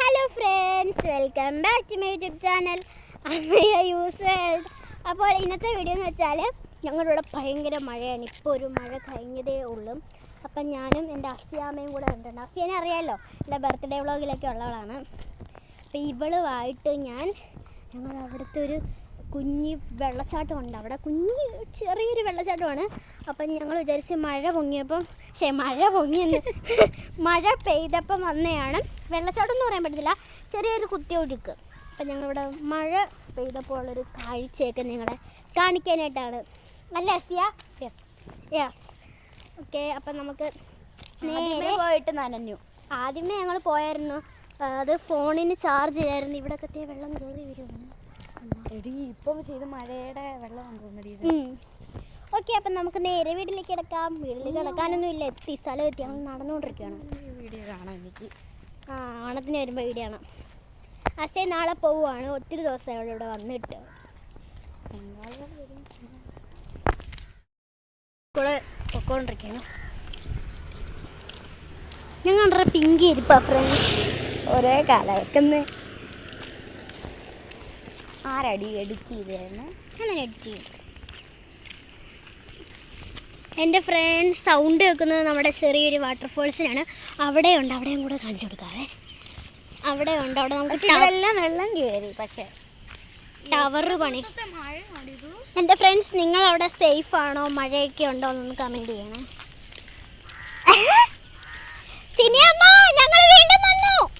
Hello friends welcome back to my YouTube channel അമ്മയ യൂസ് world അപ്പോൾ ഇന്നത്തെ വീഡിയോ എന്ന് വെച്ചാൽ ഞങ്ങളുടെ ഇവിടെ ഭയങ്കര മഴയാണ്. ഇപ്പോൾ ഒരു മഴ കഴിഞ്ഞതേ ഉള്ളൂ. അപ്പം ഞാനും എന്റെ അസിയാമ്മയും കൂടെ കണ്ടിട്ടുണ്ട്. അസിയനെ അറിയാമല്ലോ എന്റെ ബർത്ത്ഡേ വ്ളോഗിലൊക്കെ ഉള്ളവളാണ്. അപ്പോൾ ഇവളുമായിട്ട് ഞാൻ ഞങ്ങൾ അവിടുത്തെ ഒരു കുഞ്ഞി വെള്ളച്ചാട്ടമുണ്ട്. അവിടെ കുഞ്ഞി ചെറിയൊരു വെള്ളച്ചാട്ടമാണ്. അപ്പം ഞങ്ങൾ വിചാരിച്ച് മഴ പൊങ്ങിയപ്പം ശേ മഴ പൊങ്ങിയെന്ന് മഴ പെയ്തപ്പം വന്നതാണ് വെള്ളച്ചാട്ടം എന്ന് പറയാൻ പറ്റത്തില്ല. ചെറിയൊരു കുത്തിയൊഴുക്ക് അപ്പം ഞങ്ങളിവിടെ മഴ പെയ്തപ്പോൾ ഉള്ളൊരു കാഴ്ചയൊക്കെ നിങ്ങളെ കാണിക്കാനായിട്ടാണ്. നല്ല അസിയ? യെസ് യെസ് ഓക്കെ അപ്പം നമുക്ക് നേരെ പോയിട്ട് നനഞ്ഞു. ആദ്യമേ ഞങ്ങൾ പോയായിരുന്നു. അത് ഫോണിന് ചാർജ് ചെയ്യായിരുന്നു. ഇവിടെ ഒക്കെ വെള്ളം കയറി വരുമെന്ന് എടി ഇപ്പം ചെയ്ത് മഴയുടെ വെള്ളം തോന്നുന്നു ഓക്കെ അപ്പം നമുക്ക് നേരെ വീട്ടിലേക്ക് കിടക്കാം. വീട്ടിൽ കിടക്കാനൊന്നും ഇല്ല എത്തി സ്ഥലം എത്തി. ഞങ്ങൾ നടന്നുകൊണ്ടിരിക്കുകയാണ്. വീഡിയോ കാണാൻ എനിക്ക്. ആ ഓണത്തിന് വരുമ്പോൾ വീഡിയോ കാണാം. അസേ നാളെ പോവുകയാണ്. ഒത്തിരി ദിവസം അവിടെ ഇവിടെ വന്നിട്ട്. ഇരിപ്പ കണ്ട പിങ്കി ഇരിപ്പാ ഫ്രണ്ട് ഒരേ കാലക്കുന്ന ആരടി എഡിറ്റ് ചെയ്തായിരുന്നു അങ്ങനെ എഡിറ്റ് ചെയ്യും. എന്റെ ഫ്രണ്ട് സൗണ്ട് കേൾക്കുന്നത് നമ്മുടെ ചെറിയൊരു വാട്ടർഫോൾസിനാണ് അവിടെയുണ്ട് അവിടെയും കൂടെ കാണിച്ചു കൊടുക്കാവേ. അവിടെ ഉണ്ട് അവിടെ നമുക്ക് എല്ലാം വെള്ളം കയറി പക്ഷേ. ടവർ പണി. എന്റെ ഫ്രണ്ട്സ് നിങ്ങൾ അവിടെ സേഫ് ആണോ മഴയൊക്കെ ഉണ്ടോ എന്നൊന്ന് കമന്റ് ചെയ്യണേ. സിനിയമ്മ ഞങ്ങൾ വീണ്ടും വന്നു.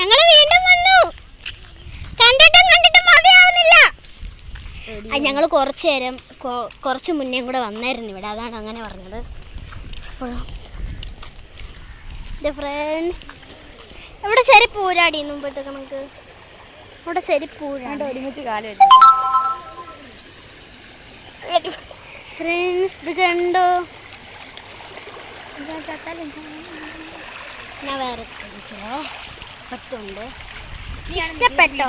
ഞങ്ങൾ വീണ്ടും വന്നു. കണ്ടിട്ടും കണ്ടിട്ടും മതിയാവുന്നില്ല. ഞങ്ങൾ കുറച്ച് നേരം കുറച്ച് മുന്നേ കൂടെ വന്നായിരുന്നു ഇവിടെ. അതാണ് അങ്ങനെ പറഞ്ഞത്. ഫ്രണ്ട്സ് ഇവിടെ ശരി പൂരാടി മുമ്പോട്ടൊക്കെ നമുക്ക് ഇവിടെ ശരി പൂരാടി. ഒരുമിച്ച് കാലം വെച്ചു. ഫ്രണ്ട്സ് ഇത് കണ്ടോ? ഞാൻ വേറെ പത്തുണ്ട്. ഇഷ്ടപ്പെട്ടോ?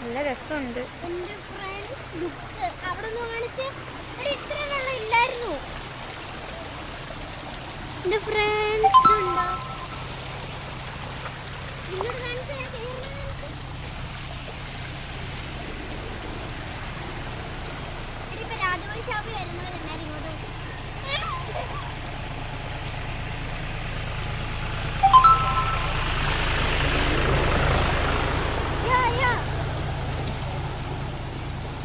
ഇപ്പൊ രസമുണ്ട് ഷാപ്പിൽ വരുന്നവരെല്ലാരും ഇങ്ങോട്ട് യാ യാ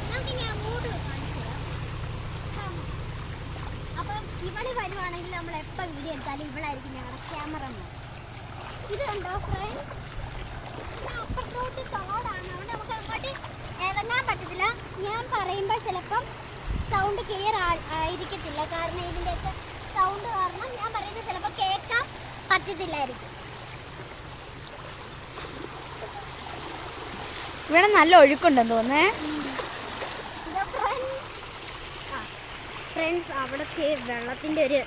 നമുക്കിനി അങ്ങോട്ട് കാണിച്ചു തരാം. അപ്പം ഇവൾ വരുവാണെങ്കിൽ നമ്മൾ എടുത്താലും ഇവളായിരിക്കും ഞങ്ങളുടെ ക്യാമറമാൻ. ഇത് കണ്ടോ ഫ്രണ്ട് അപ്പുറത്തോട്ട് തോടാണ്. അതുകൊണ്ട് നമുക്ക് അങ്ങോട്ട് ഇറങ്ങാൻ പറ്റത്തില്ല. ഞാൻ പറയുമ്പോൾ ചിലപ്പം സൗണ്ട് ക്ലിയർ ആയിരിക്കത്തില്ല. കാരണം ഇതിന്റെയൊക്കെ സൗണ്ട് കാരണം ഞാൻ പറയുന്നത് ചിലപ്പോൾ കേൾക്കാൻ പറ്റത്തില്ലായിരിക്കും. ഇവിടെ നല്ല ഒഴുക്കുണ്ടെന്ന് തോന്നേ ഫ്രണ്ട്സ് അവിടത്തെ വെള്ളത്തിന്റെ ഒരു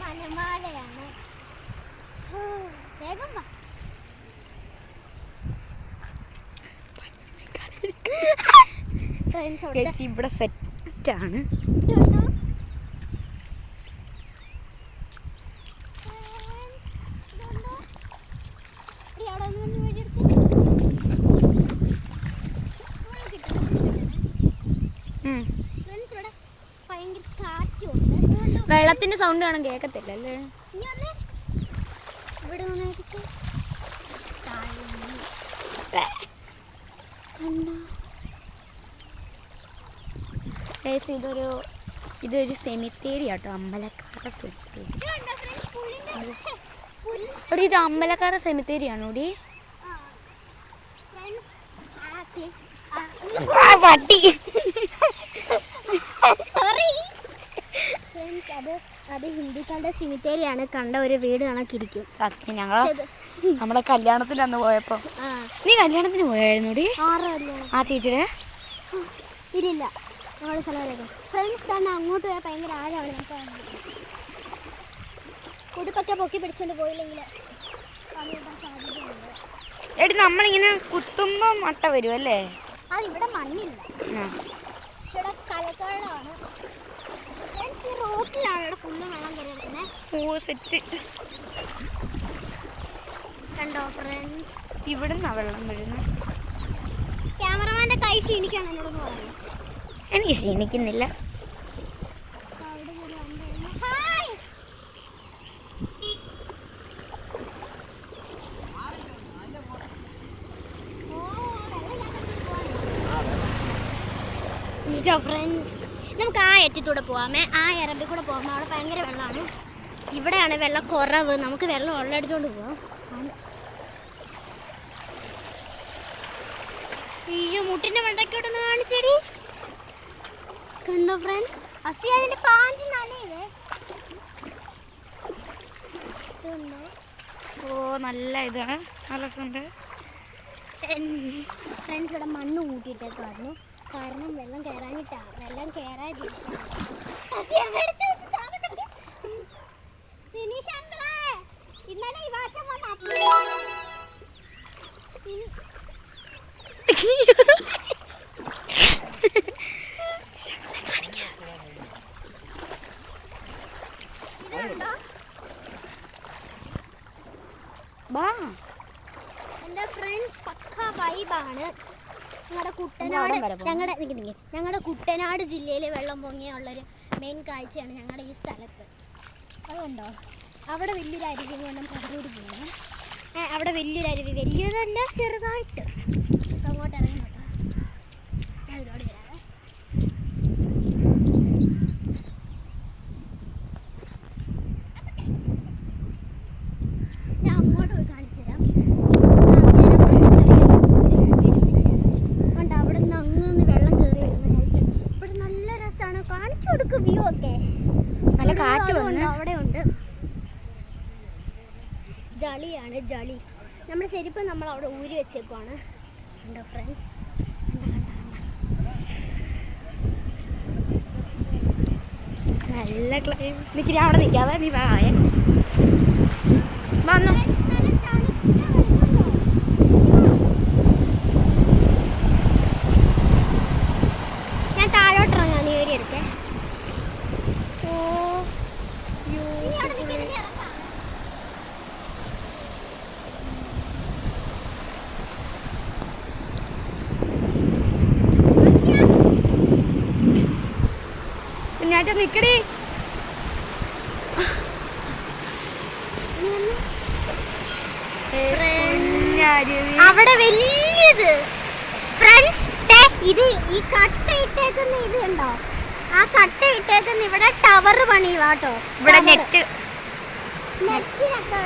വനമാലയാണ്. വേഗം വാ. ഫ്രണ്ട്സ് ഇവിടെ സെറ്റാണ് ഇതുണ്ടോ? ഇതുണ്ടോ? എടി, അവിടെ ഒന്ന് വന്ന് വീഡിയോ എടുക്ക്. ഇവിടെ കിട്ടും. ഫ്രണ്ട്സ് ഇവിടെ ഭയങ്കര കാറ്റുണ്ട് ഇതുകൊണ്ടോ വെള്ളത്തിന്റെ സൗണ്ട് കാണാൻ കേക്കത്തില്ല അല്ലേ. ഇവിടെ ഇതൊരു ഇതൊരു സെമിത്തേരി കേട്ടോ അമ്പലക്കാര സെമിത്തേരി ഇത് കണ്ടോ friends? പുല്ലിന്റെ ഛെ, പുല്ല്. ഇവിടെ ഇത് അമ്പലക്കാര സെമിത്തേരിയാണോ ഡി ആ. Friends, ആ, തി- ആ, പട്ടി അത് ഹിന്ദുക്കളുടെ സിമിറ്റേരിയാണ് കണ്ട ഒരു വീട് കണക്കിരിക്കും. സത്യം ഞങ്ങൾ നമ്മളെ കല്യാണത്തിന് അന്ന് പോയപ്പോ നീ കല്യാണത്തിന് പോയായിരുന്നോടി? ആ ചേച്ചിയുടെ? ഇല്ലില്ല. ഞങ്ങളുടെ സ്ഥലം ഫ്രണ്ട്സ് തന്നെ അങ്ങോട്ട് പോയാൽ ഭയങ്കര ആഴമാണ് നമുക്ക് ഉടുപ്പൊക്കെ പൊക്കി പിടിച്ചോണ്ട് പോയില്ലെങ്കിൽ എടി നമ്മളിങ്ങനെ കുത്തുമ്പോ മട്ട വരും അല്ലേ? അത് ഇവിടെ മണ്ണില്ല ഇവിടെ കലക്കവെള്ളമാണ് ഫുള്ള് വെള്ളം കയറി കിടക്കുന്നത് ഓ സെറ്റ് കണ്ടോ ഇവിടുന്നാ വെള്ളം ക്യാമറമാന്റെ കൈ ക്ഷീണിക്കാണ് എന്നോടൊന്ന് പറയുന്നത് എനിക്ക് ക്ഷീണിക്കുന്നില്ല ഹായ് ഫ്രണ്ട്സ് എത്തിത്തൂടെ പോവാമേ. ആ ഇറമ്പിൽ കൂടെ പോകുമ്പോൾ അവിടെ ഭയങ്കര വെള്ളമാണ്. ഇവിടെയാണ് വെള്ളം കുറവ്. നമുക്ക് വെള്ളം ഉള്ളടിച്ചോണ്ട് പോവാം. അയ്യോ മുട്ടിന്റെ മണ്ടക്കോട്ടൊന്ന് കാണിച്ചടി. കണ്ടോ ഫ്രണ്ട്സ് അസി അതിന്റെ പാന്റ് നനയവേ ഓ നല്ല ഇതാണ്. നല്ല ഫ്രണ്ട്സ് ഇവിടെ മണ്ണ് കൂട്ടിയിട്ടേക്കായിരുന്നു കാരണം വെള്ളം കയറാനിട്ടാ വെള്ളം കയറാതിരിക്കാൻ ഇന്നലെ ഈ വാച്ചൻ വന്ന് അപ്പി- ഇനി- ഇതുണ്ടോ വാ എന്റെ ഫ്രണ്ട്സ് പക്ക വൈബാണ് ഞങ്ങളുടെ ഒന്ന് കുട്ടനാട്. ഞങ്ങളുടെ ഞങ്ങളുടെ കുട്ടനാട് ജില്ലയിലെ വെള്ളം പൊങ്ങിയുള്ളൊരു മെയിൻ കാഴ്ചയാണ് ഞങ്ങളുടെ ഈ സ്ഥലത്ത്. അതുകൊണ്ടോ അവിടെ വലിയൊരു അരുവി കൊണ്ട് കടലൂർ പോകണം അവിടെ വലിയൊരു അരുവി. വലിയതല്ല ചെറുതായിട്ട്. അങ്ങോട്ട് ഇറങ്ങി നോക്കാം ഞാൻ ഇതിലൂടെ വരാവേ ഞാൻ അങ്ങോട്ട് പോയി കാണിച്ചു തരാം കണ്ട അവിടെ നിന്ന് അങ്ങ് വെള്ളം കയറി വരുന്ന കാഴ്ച ഇവിടെ നല്ല രസമാണ് കാണിച്ചു കൊടുക്കും വ്യൂ ഒക്കെ നല്ല ഇവിടെ കാറ്റ് അതും വന്ന് ഉണ്ട്, അവിടെ ഉണ്ട് ജളിയാണ് ജളി നമ്മുടെ ചെരുപ്പ് നമ്മൾ അവിടെ ഊരി വെച്ചേക്കുവാണ്. കണ്ടോ ഫ്രണ്ട്സ് നല്ല ഞാൻ അവിടെ നിൽക്കാതെ നീ വായ വന്നു ഞാൻ താഴോട്ട് ഇറങ്ങാം നീ ഒരു എടുത്തേ ഓ കുഞ്ഞാറ്റ നിക്കടി. അവിടെ വലിയത്. ഫ്രണ്ട്സ് ഇത് ഈ കട്ട ഇട്ടേക്കുന്ന ഇത് ഉണ്ടോ ആ കട്ട ഇട്ടേക്കുന്ന ഇവിടെ ടവർ പണിയുവാട്ടോ ഇവിടെ നെറ്റ് നെറ്റിനൊക്കെ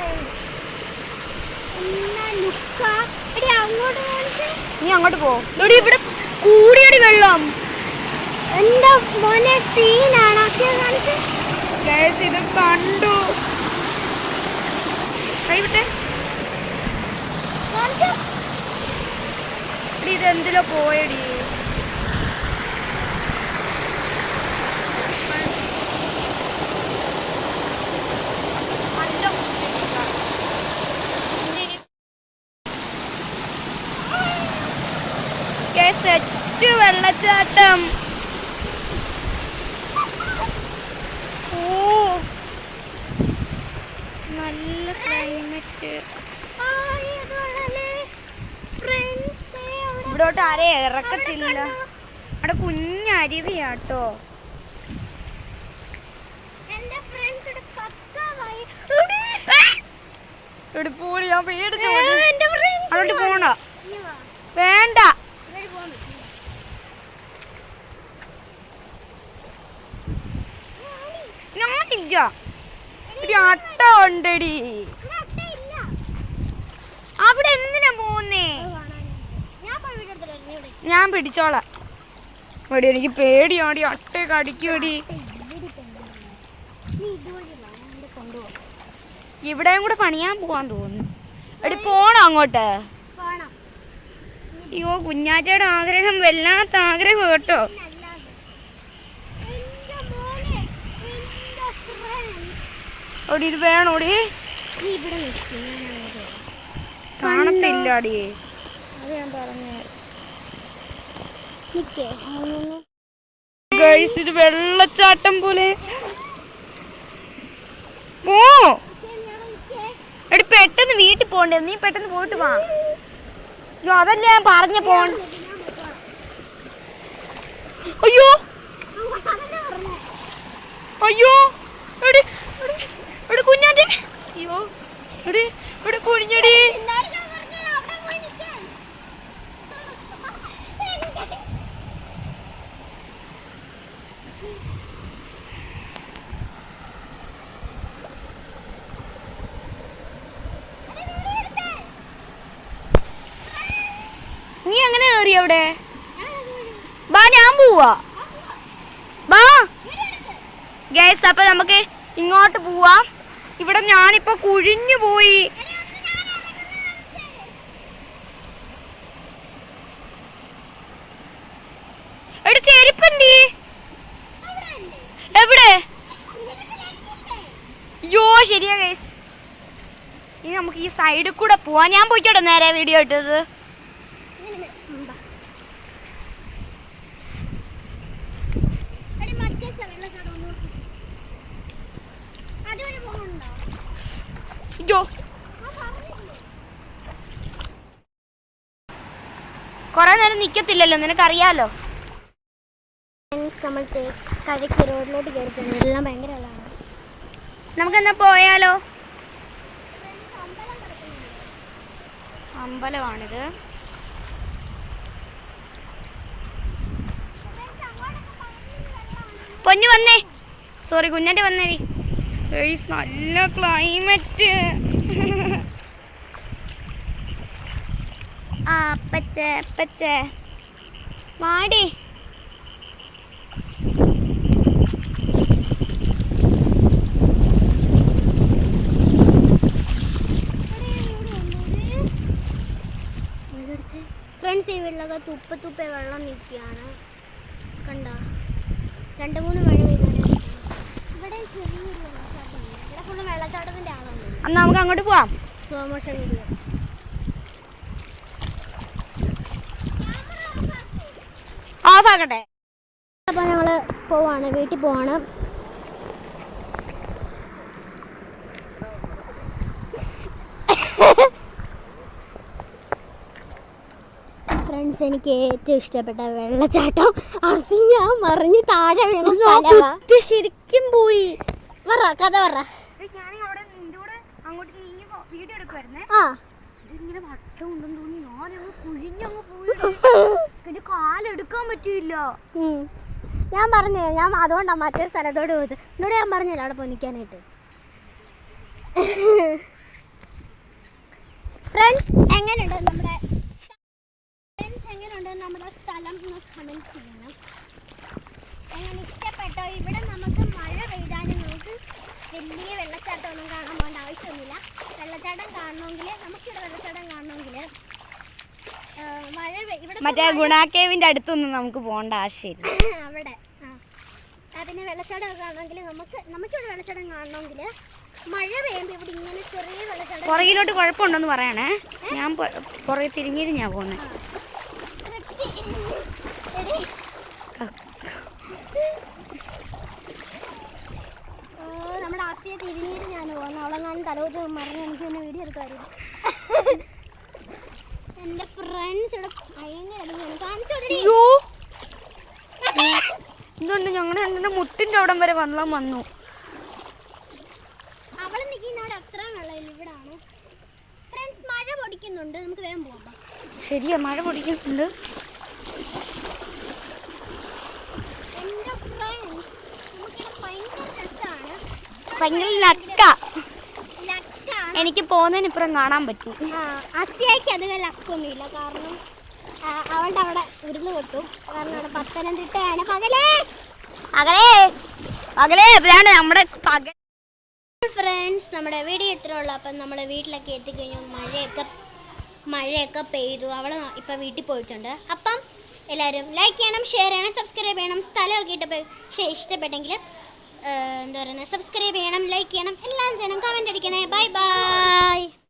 അങ്ങോട്ട് കാണിച്ച് നീ അങ്ങോട്ട് പോ. ഇവിടെ കൂടിയടി വെള്ളം. എന്താ മോനെ സീനാണ് ഒക്കെ ഇത് കണ്ടു. കൈവിട്ടെ. കാണിച്ച് എടി ഇത് എന്തിലോ പോയടി സെറ്റ് വെള്ളച്ചാട്ടം ഓ നല്ല ക്ലൈമറ്റ് ഇവിടോട്ട് ആരെ ഇറക്കത്തില്ല. അവിടെ കുഞ്ഞരുവിയാട്ടോ പോയി ഞാൻ പേടിച്ചു പോണ. വേണ്ട. ഞാനില്ല ഒരു അട്ട ഉണ്ടടി. അവിടെ എന്തിനാ പോകുന്നേ ഞാൻ പിടിച്ചോളാം. ഇവിടെ എനിക്ക് പേടിയാടി അട്ടയൊക്കെ അടിക്കൂടി ഇവിടെയും കൂടെ പണിയാൻ പോവാൻ തോന്നുന്നു. എടി പോണോ അങ്ങോട്ട്? അയ്യോ കുഞ്ഞാറ്റയുടെ ആഗ്രഹം വല്ലാത്ത ആഗ്രഹം കേട്ടോ പിന്നല്ലാതെ. എന്റെ മോനെ, എന്റെ friend. അവിടെ ഇത് ഞാൻ അങ്ങോട്ട് വരാം. കാണത്തില്ലടി അത് ഞാൻ പറഞ്ഞേ ഗൈസ് ഇത് വെള്ളച്ചാട്ടം പോലെ. പോ. എടി പെട്ടെന്ന് വീട്ടിൽ പോണ്ടേ? നീ പെട്ടെന്ന് പോയിട്ട് വാ. അയ്യോ അതല്ല ഞാൻ പറഞ്ഞ പോൺ. അയ്യോ. അയ്യോ എടി എടി, എടി കുഞ്ഞാന്റെ അയ്യോ എടി എടി കുഞ്ഞടി. നീ എങ്ങനെ കയറി അവിടെ? ബാ ഞാൻ പോവാ. ബാ. ഗൈസ് അപ്പൊ നമുക്ക് ഇങ്ങോട്ട് പോവാം. ഇവിടെ ഞാനിപ്പോ കുഴിഞ്ഞു പോയി. എടി ചെരുപ്പന്തി എവിടെ? അയ്യോ ശരിയാ ഗൈസ് ഇനി നമുക്ക് ഈ സൈഡിൽ കൂടെ പോവാൻ ഞാൻ പോയിക്കോട്ടെ നേരെ വീഡിയോ ഇട്ടത്. നിക്കത്തില്ലല്ലോ നിനക്കറിയാലോ? നമ്മൾ കഴക്ക് റോഡിലോട്ട് കയറിയിട്ടുണ്ട് എല്ലാം ഭയങ്കര ഇതാണ് നമുക്കെന്നാ പോയാലോ? അമ്പലമാണിത്. പൊന്നു വന്നേ. സോറി കുഞ്ഞാന്റെ വന്നേ നല്ല ക്ലൈമറ്റ് ആ പച്ച പച്ച. വാടി ഫ്രണ്ട്സ് ഈ വീട്ടിലൊക്കെ തുപ്പ തുപ്പേ വെള്ളം നിൽക്കുകയാണ്. കണ്ട? രണ്ട് മൂന്ന് മഴ പെയ്താണ് ഇവിടെ ചെറിയൊരു വെള്ളച്ചാട്ടം ഇവിടെ ഫുള്ള് വെള്ളച്ചാട്ടത്തിന്റെ ആളാണ്. അന്ന് നമുക്ക് അങ്ങോട്ട് പോവാം. സ്ലോ മോഷൻ വീഡിയോ ഓഫ് ആക്കട്ടെ അപ്പോൾ ഞങ്ങൾ പോവാണ് വീട്ടിൽ പോവാണ്. ഫ്രണ്ട്സ് എനിക്ക് ഏറ്റവും ഇഷ്ടപ്പെട്ട വെള്ളച്ചാട്ടം. അത് ഞാൻ മറിഞ്ഞ് താഴെ വീണ ശരിക്കും പോയി. പറ കഥ പറ. ആ. ഇതിങ്ങനെ വട്ടം ഉണ്ടെന്ന് തോന്നി. ഞാനങ്ങ് കുഴിഞ്ഞങ്ങ് പോയി. പറ്റില്ല പറ്റിയില്ല. ഞാൻ പറഞ്ഞു ഞാൻ അതുകൊണ്ടാണ് മറ്റേ സ്ഥലത്തോട് പോയത് എന്നോട് ഞാൻ പറഞ്ഞില്ല അവിടെ പൊന്നിക്കാനായിട്ട്? ഫ്രണ്ട്സ് എങ്ങനെയുണ്ട് നമ്മുടെ ഫ്രണ്ട്സ് എങ്ങനെയുണ്ട് നമ്മുടെ സ്ഥലം എന്ന് കമന്റ് ചെയ്യണം. എങ്ങനെ ഇഷ്ടപ്പെട്ടോ? ഇവിടെ നമുക്ക് മഴ പെയ്താലും നമുക്ക് വലിയ വെള്ളച്ചാട്ടമൊന്നും കാണാൻ പോകേണ്ട ആവശ്യമൊന്നുമില്ല. വെള്ളച്ചാട്ടം കാണണമെങ്കിൽ നമുക്കിവിടെ വെള്ളച്ചാട്ടം കാണണമെങ്കിൽ ആ, മഴ പെയ്- ഇവിടെ ഇപ്പം മറ്റേ ഗുണാക്കേവിന്റെ അടുത്തൊന്നും നമുക്ക് പോകേണ്ട ആവശ്യമില്ല. അവിടെ. പിന്നെ വെള്ളച്ചാട്ടം കാണണമെങ്കിൽ നമുക്ക് നമുക്കിവിടെ വെള്ളച്ചാട്ടം കാണണമെങ്കിൽ മഴ പെയ്യുമ്പോൾ ഇവിടെ ഇങ്ങനെ ചെറിയ വെള്ളച്ചാട്ടം പുറകിലോട്ട് കുഴപ്പമുണ്ടെന്ന് പറയണേ. ഞാൻ പുറകെ തിരിഞ്ഞിട്ട് ഞാൻ പോകുന്നത് നമ്മുടെ ആശയെ തിരിഞ്ഞിട്ട് ഞാൻ പോകുന്നു അവളെങ്ങാനും തലവത്ത് മറിഞ്ഞ് എനിക്ക് പിന്നെ വീഡിയോ എടുക്കാറില്ല എന്റെ ഫ്രണ്ട്സ് ഇവിടെ ഭയങ്കര. കാണിച്ചു എന്തുകൊണ്ട് ഞങ്ങളുടെ രണ്ടിന്റെ മുട്ടിന്റെ അവിടം വരെ വെള്ളം വന്നു. അവൾ നിൽക്കുന്ന അവിടെ അത്ര വെള്ളമില്ല. ഇവിടാണ്. ഫ്രണ്ട്സ് മഴ പൊടിക്കുന്നുണ്ട്. നമുക്ക് വേഗം പോകാം ശരിയാ മഴ പൊടിക്കുന്നുണ്ട്. ഭയങ്കര നക്ക. എനിക്ക് പോകുന്നതിന് ഇപ്പുറം കാണാൻ പറ്റി. അസ്യായിക്ക് വല്ല ലക്കൊന്നുമില്ല. കാരണം അവളുടെ അവിടെ ഉരുന്ന് കിട്ടും കാരണം അവിടെ പത്തനംതിട്ടയാണ്. പകലേ! അകലേ പകലേ! എവിടെയാണ് നമ്മുടെ പകൽ ഫ്രണ്ട്സ് നമ്മുടെ വീഡിയോ ഇത്ര ഉള്ളു. അപ്പം നമ്മൾ വീട്ടിലൊക്കെ എത്തിക്കഴിഞ്ഞു. മഴയൊക്കെ മഴയൊക്കെ പെയ്തു. അവൾ ഇപ്പം വീട്ടിൽ പോയിട്ടുണ്ട്. അപ്പം എല്ലാവരും ലൈക്ക് ചെയ്യണം ഷെയർ ചെയ്യണം സബ്സ്ക്രൈബ് ചെയ്യണം. സ്ഥലമൊക്കെ ഇട്ടപ്പോൾ ഇഷ്ടപ്പെട്ടെങ്കിൽ എന്താ പറയുന്നത് സബ്സ്ക്രൈബ് ചെയ്യണം ലൈക്ക് ചെയ്യണം. എല്ലാം ചെയ്യണം. കമന്റ് അടിക്കണേ. Bye bye